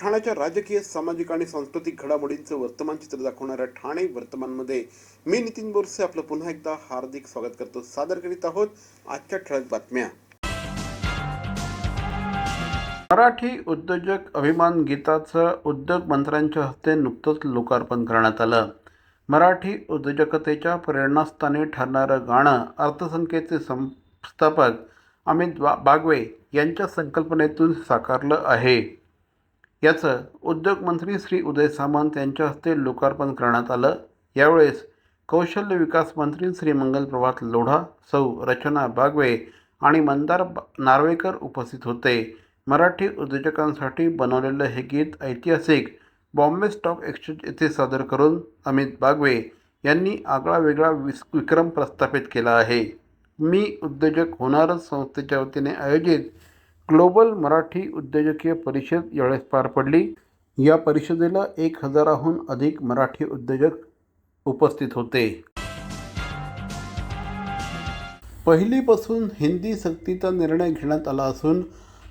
ठाण्याच्या राजकीय सामाजिक आणि सांस्कृतिक घडामोडींचं वर्तमान चित्र दाखवणाऱ्या ठाणे वर्तमानमध्ये मी नितीन बोरसे आपलं पुन्हा एकदा हार्दिक स्वागत करतो. सादर करीत आहोत आजच्या ठळक बातम्या. मराठी उद्योजक अभिमान गीताचं उद्योग मंत्र्यांच्या हस्ते नुकतंच लोकार्पण करण्यात आलं. मराठी उद्योजकतेच्या प्रेरणास्थानी ठरणारं गाणं अर्थसंख्येचे संस्थापक अमित बा बागवे यांच्या संकल्पनेतून साकारलं आहे. याचं उद्योगमंत्री श्री उदय सामंत यांच्या हस्ते लोकार्पण करण्यात आलं. यावेळेस कौशल्य विकास मंत्री श्री मंगल प्रभात लोढा सौ रचना बागवे आणि मंदार नार्वेकर उपस्थित होते. मराठी उद्योजकांसाठी बनवलेलं हे गीत ऐतिहासिक बॉम्बे स्टॉक एक्सचेंज येथे सादर करून अमित बागवे यांनी आगळा वेगळा विस विक्रम प्रस्थापित केला आहे. मी उद्योजक होणारच संस्थेच्या वतीने आयोजित ग्लोबल मराठी उद्योजकीय परिषद यावेळेस पार पडली. या परिषदेला एक हजाराहून अधिक मराठी उद्योजक उपस्थित होते. पहिलीपासून हिंदी सक्तीचा निर्णय घेण्यात आला असून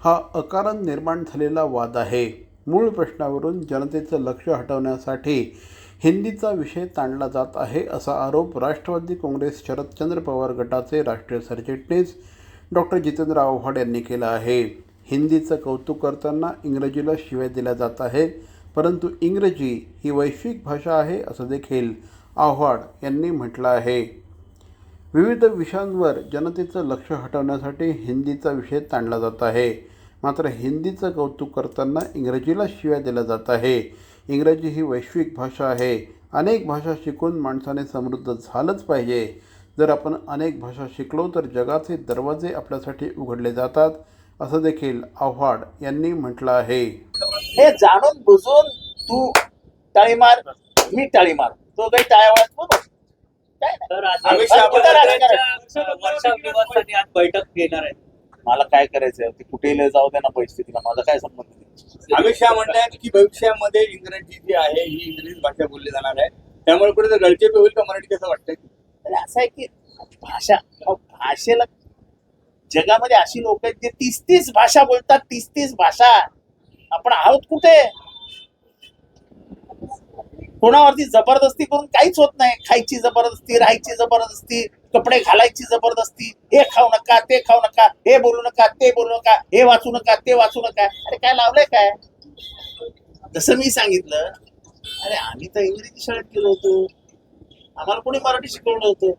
हा अकारण निर्माण झालेला वाद आहे. मूळ प्रश्नावरून जनतेचं लक्ष हटवण्यासाठी हिंदीचा विषय ताणला जात आहे असा आरोप राष्ट्रवादी काँग्रेस शरदचंद्र पवार गटाचे राष्ट्रीय सरचिटणीस डॉक्टर जितेंद्र आव्हाड यांनी केलं आहे. हिंदीचं कौतुक करताना इंग्रजीला शिवाय दिल्या जात आहे परंतु इंग्रजी ही वैश्विक भाषा आहे असं देखील आव्हाड यांनी म्हटलं आहे. विविध विषयांवर जनतेचं लक्ष हटवण्यासाठी हिंदीचा विषय ताणला जात आहे. मात्र हिंदीचं कौतुक करताना इंग्रजीला शिवाय दिल्या जात आहे इंग्रजी ही वैश्विक भाषा आहे. अनेक भाषा शिकून माणसाने समृद्ध झालंच पाहिजे. जर आपण अनेक भाषा शिकलो तर जगाचे दरवाजे आपल्यासाठी उघडले जातात असं देखील आव्हाड यांनी म्हटलं आहे. हे जाणून बुजून तू टाळी मार मी टाळी मार. तो काही टाळ्या बैठक घेणार आहे. मला काय करायचंय ते कुठेही जाऊ दे ना परिस्थितीला माझा काय संबंध नाही. अमित शहा म्हणतात की भविष्यामध्ये इंग्रजी जी आहे ही इंग्रजी भाषा बोलली जाणार आहे. त्यामुळे कुठे गळचेपी होईल का मराठी? कसं वाटतंय? तर असं आहे की भाषा भाषेला जगामध्ये अशी लोक आहेत जे तीस तीस भाषा बोलतात तीस तीस भाषा. आपण आहोत कुठे? कोणावरती जबरदस्ती करून काहीच होत नाही. खायची जबरदस्ती राहायची जबरदस्ती कपडे घालायची जबरदस्ती हे खाऊ नका ते खाऊ नका हे बोलू नका ते बोलू नका हे वाचू नका ते वाचू नका. अरे काय लावलंय काय? जसं मी सांगितलं. अरे आम्ही तर इंग्रजी शाळेत गेलो होतो. आम्हाला कोणी मराठी शिकवलं होतं?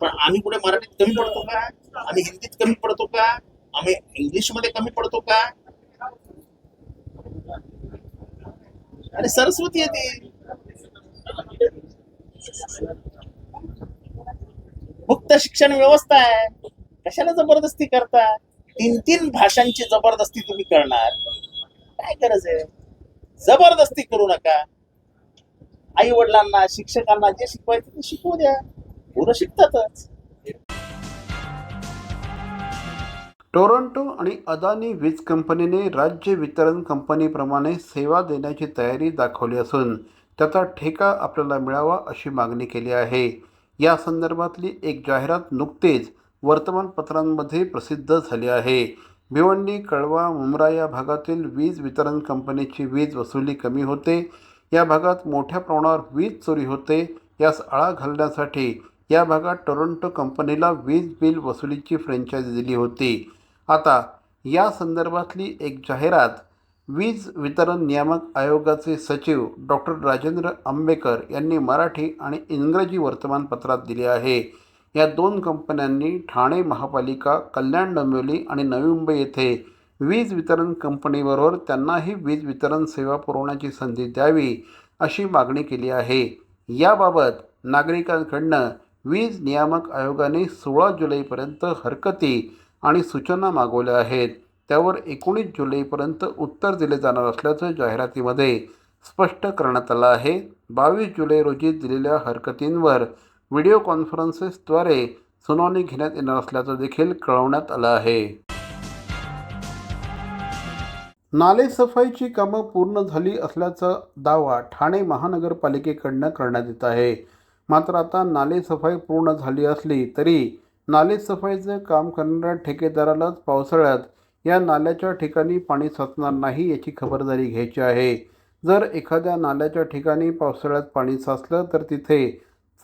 पण आम्ही कुठे मराठीत कमी पडतो का? आम्ही हिंदीत कमी पडतो का? आम्ही इंग्लिशमध्ये कमी पडतो का? अरे सरस्वती आहे ती. मुक्त शिक्षण व्यवस्था आहे. कशाला जबरदस्ती करता? तीन तीन भाषांची जबरदस्ती तुम्ही करणार. काय गरज आहे? जबरदस्ती करू नका. आई वडिलांना शिक्षकांना जे शिकवायचं ते शिकवू द्या. पुरं शिकतातच. टोरंटो आणि अदानी वीज कंपनीने राज्य वितरण कंपनीप्रमाणे सेवा देण्याची तयारी दाखवली असून त्याचा ठेका आपल्याला मिळावा अशी मागणी केली आहे. या संदर्भातली एक जाहिरात नुकतीच वर्तमानपत्रांमध्ये प्रसिद्ध झाली आहे. भिवंडी कळवा मुंब्रा या भागातील वीज वितरण कंपनीची वीज वसुली कमी होते. या भागात मोठ्या प्रमाणावर वीज चोरी होते. यास आळा घालण्यासाठी या भागात टोरंटो कंपनीला वीज बिल वसुलीची फ्रँचायझी दिली होती. आता या संदर्भातली एक जाहिरात वीज वितरण नियामक आयोगाचे सचिव डॉक्टर राजेंद्र आंबेकर यांनी मराठी आणि इंग्रजी वर्तमानपत्रात दिली आहे. या दोन कंपन्यांनी ठाणे महापालिका कल्याण डोंबिवली आणि नवी मुंबई येथे वीज वितरण कंपनीबरोबर त्यांनाही वीज वितरण सेवा पुरवण्याची संधी द्यावी अशी मागणी केली आहे. याबाबत नागरिकांकडनं वीज नियामक आयोगाने सोळा जुलैपर्यंत हरकती आणि सूचना मागवल्या आहेत. त्यावर एकोणीस जुलैपर्यंत उत्तर दिले जाणार असल्याचं जाहिरातीमध्ये स्पष्ट करण्यात आलं आहे. बावीस जुलै रोजी दिलेल्या हरकतींवर व्हिडिओ कॉन्फरन्सेसद्वारे सुनावणी घेण्यात येणार असल्याचं देखील कळवण्यात आलं आहे. नालेसफाईची कामं पूर्ण झाली असल्याचा दावा ठाणे महानगरपालिकेकडनं करण्यात येत आहे. मात्र आता नालेसफाई पूर्ण झाली असली तरी नालेसफाईचं काम करणाऱ्या ठेकेदारालाच पावसाळ्यात या नाल्याच्या ठिकाणी पाणी साचणार नाही याची खबरदारी घ्यायची आहे. जर एखाद्या नाल्याच्या ठिकाणी पावसाळ्यात पाणी साचलं तर तिथे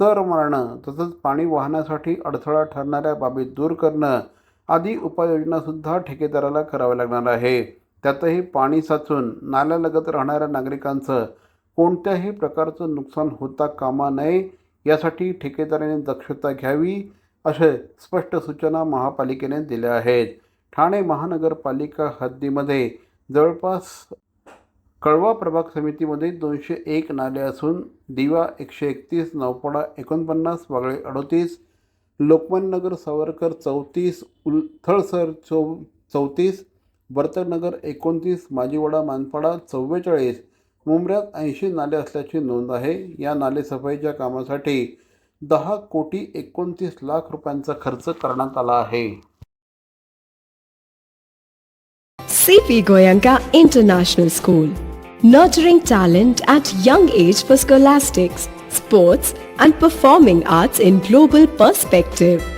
चर मारणं तसंच पाणी वाहण्यासाठी अडथळा ठरणाऱ्या बाबी दूर करणं आदी उपाययोजनासुद्धा ठेकेदाराला कराव्या लागणार आहे. त्यातही पाणी साचून नाल्यालगत राहणाऱ्या नागरिकांचं कोणत्याही प्रकारचं नुकसान होता कामा नये यासाठी ठेकेदाराने दक्षता घ्यावी असे स्पष्ट सूचना महापालिकेने दिल्या आहेत. ठाणे महानगरपालिका हद्दीमध्ये जवळपास कळवा प्रभाग समितीमध्ये दोनशे एक नाले असून दिवा एकशे एकतीस नौपाडा एकोणपन्नास वागळे अडोतीस लोकमान्यनगर सावरकर चौतीस उलथळसर चौ चौतीस बर्तकनगर एकोणतीस माजीवडा मानपाडा चव्वेचाळीस मुमऱ्यात ऐंशी नाले असल्याची नोंद आहे. या नाले सफाईच्या कामासाठी दहा कोटी एकोणतीस लाख रुपयांचा खर्च करण्यात आला आहे. C P Goenka international school nurturing talent at young age for scholastics sports and performing arts in global perspective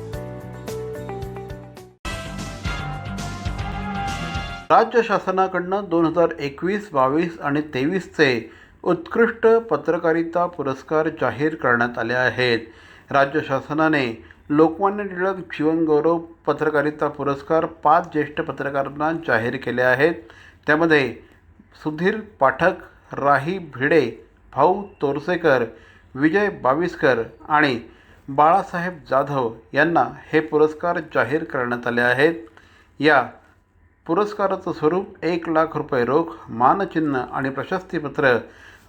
राज्य शासनाकडनं दोन हजार एकवीस बावीस आणि तेवीसचे उत्कृष्ट पत्रकारिता पुरस्कार जाहीर करण्यात आले आहेत. राज्य शासनाने लोकमान्य टिळक जीवनगौरव पत्रकारिता पुरस्कार पाच ज्येष्ठ पत्रकारांना जाहीर केले आहेत. त्यामध्ये सुधीर पाठक राही भिडे भाऊ तोरसेकर विजय बाविस्कर आणि बाळासाहेब जाधव यांना हे पुरस्कार जाहीर करण्यात आले आहेत. या पुरस्काराचं स्वरूप एक लाख रुपये रोख मानचिन्ह आणि प्रशस्तीपत्र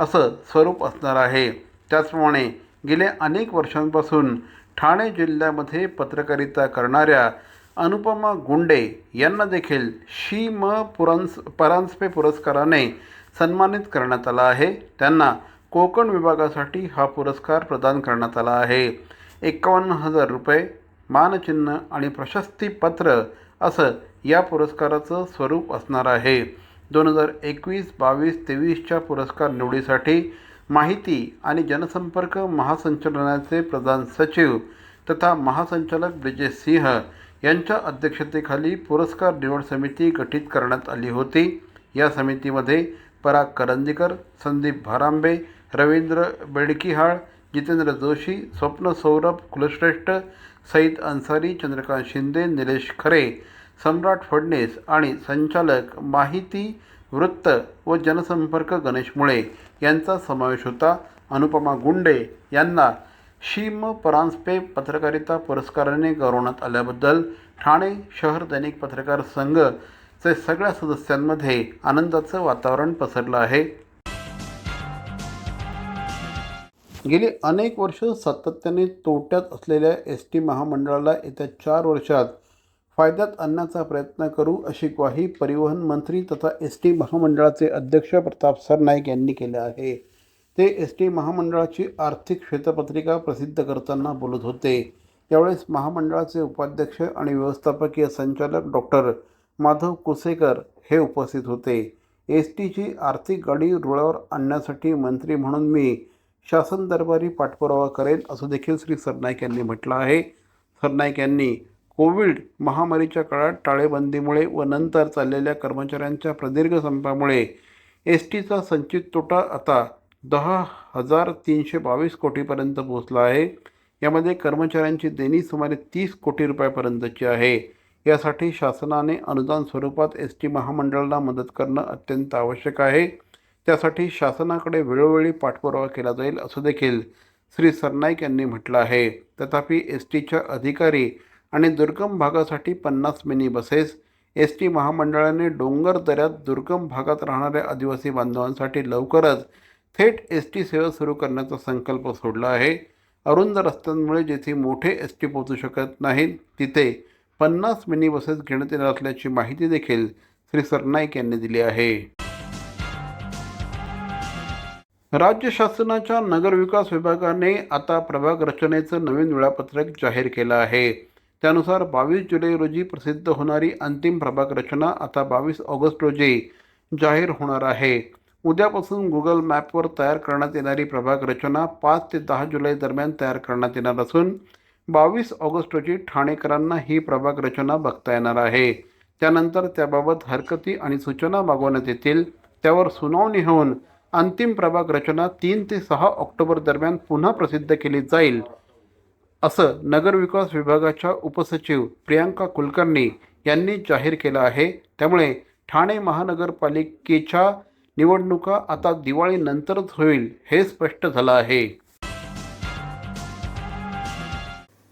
असं स्वरूप असणार आहे. त्याचप्रमाणे गेल्या अनेक वर्षांपासून ठाणे जिल्ह्यामध्ये पत्रकारिता करणाऱ्या अनुपमा गुंडे यांना देखील शी म पुरांस परांजपे पुरस्काराने सन्मानित करण्यात आला आहे. त्यांना कोकण विभागासाठी हा पुरस्कार प्रदान करण्यात आला आहे. एकावन्न हजार रुपये मानचिन्ह आणि प्रशस्तीपत्र असं या पुरस्काराचं स्वरूप असणार आहे. दोन हजार एकवीस बावीस तेवीसच्या पुरस्कार निवडीसाठी माहिती आणि जनसंपर्क महासंचालनाचे प्रधान सचिव तथा महासंचालक ब्रिजेश सिंह यांच्या अध्यक्षतेखाली पुरस्कार निवड समिती गठीत करण्यात आली होती. या समितीमध्ये पराग करंदीकर संदीप भारांबे रवींद्र बेडकिहाळ जितेंद्र जोशी स्वप्न सौरभ कुलश्रेष्ठ सईद अन्सारी चंद्रकांत शिंदे निलेश खरे सम्राट फडणीस आणि संचालक माहिती वृत्त व जनसंपर्क गणेश मुळे यांचा समावेश होता. अनुपमा गुंडे यांना शीम परांजपे पत्रकारिता पुरस्काराने गौरवण्यात आल्याबद्दल ठाणे शहर दैनिक पत्रकार संघ चे सगळ्या सदस्यांमध्ये आनंदाचं वातावरण पसरलं आहे. गेली अनेक वर्ष सातत्याने तोट्यात असलेल्या एस टी महामंडळाला येत्या चार वर्षात फायद्यात आणण्याचा प्रयत्न करू अशी ग्वाही परिवहन मंत्री तथा एस टी महामंडळाचे अध्यक्ष प्रताप सरनाईक यांनी केले आहे. ते एस टी महामंडळाची आर्थिक श्वेतपत्रिका प्रसिद्ध करताना बोलत होते. यावेळेस महामंडळाचे उपाध्यक्ष आणि व्यवस्थापकीय संचालक डॉक्टर माधव कुसेकर हे उपस्थित होते. एस टीची आर्थिक गाडी रुळावर आणण्यासाठी मंत्री म्हणून मी शासन दरबारी पाठपुरावा करेन असं देखील श्री सरनाईक यांनी म्हटलं आहे. सरनाईक यांनी कोविड महामारीच्या काळात टाळेबंदीमुळे व नंतर चाललेल्या कर्मचाऱ्यांच्या प्रदीर्घ संपामुळे एस टीचा संचित तोटा आता दहा हजार तीनशे बावीस कोटीपर्यंत पोहोचला आहे. यामध्ये कर्मचाऱ्यांची देणी सुमारे तीस कोटी रुपयापर्यंतची आहे. यासाठी शासनाने अनुदान स्वरूपात एस टी महामंडळाला मदत करणं अत्यंत आवश्यक आहे. त्यासाठी शासनाकडे वेळोवेळी पाठपुरावा केला जाईल असं देखील श्री सरनाईक यांनी म्हटलं आहे. तथापि एस टीच्या अधिकारी आणि दुर्गम भागासाठी पन्नास मिनी बसेस. एस टी महामंडळाने डोंगर दऱ्यात दुर्गम भागात राहणाऱ्या आदिवासी बांधवांसाठी लवकरच थेट एस टी सेवा सुरू करण्याचा संकल्प सोडला आहे. अरुंद रस्त्यांमुळे जेथे मोठे एस टी पोहोचू शकत नाहीत तिथे पन्नास मिनी बसेस घेण्यात येणार असल्याची माहिती देखील श्री सरनाईक यांनी दिली आहे. राज्य शासनाच्या नगरविकास विभागाने आता प्रभाग रचनेचं नवीन वेळापत्रक जाहीर केलं आहे. त्यानुसार बावीस जुलै रोजी प्रसिद्ध होणारी अंतिम प्रभाग रचना आता बावीस ऑगस्ट रोजी जाहीर होणार आहे. उद्यापासून गुगल मॅपवर तयार करण्यात येणारी प्रभाग रचना पाच ते दहा जुलै दरम्यान तयार करण्यात येणार असून बावीस ऑगस्ट रोजी ठाणेकरांना ही प्रभाग रचना बघता येणार आहे. त्यानंतर त्याबाबत हरकती आणि सूचना मागवण्यात येतील. त्यावर सुनावणी होऊन अंतिम प्रभाग रचना तीन ते सहा ऑक्टोबर दरम्यान पुन्हा प्रसिद्ध केली जाईल. असं नगरविकास विभागाच्या उपसचिव प्रियांका कुलकर्णी यांनी जाहीर केलं आहे. त्यामुळे ठाणे महानगरपालिकेच्या निवडणुका आता दिवाळीनंतरच होईल हे स्पष्ट झालं आहे.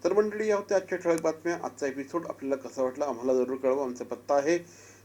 तर मंडळी या होत्या आजच्या ठळक बातम्या. आजचा एपिसोड आपल्याला कसा वाटला आम्हाला जरूर कळवा. आमचा पत्ता आहे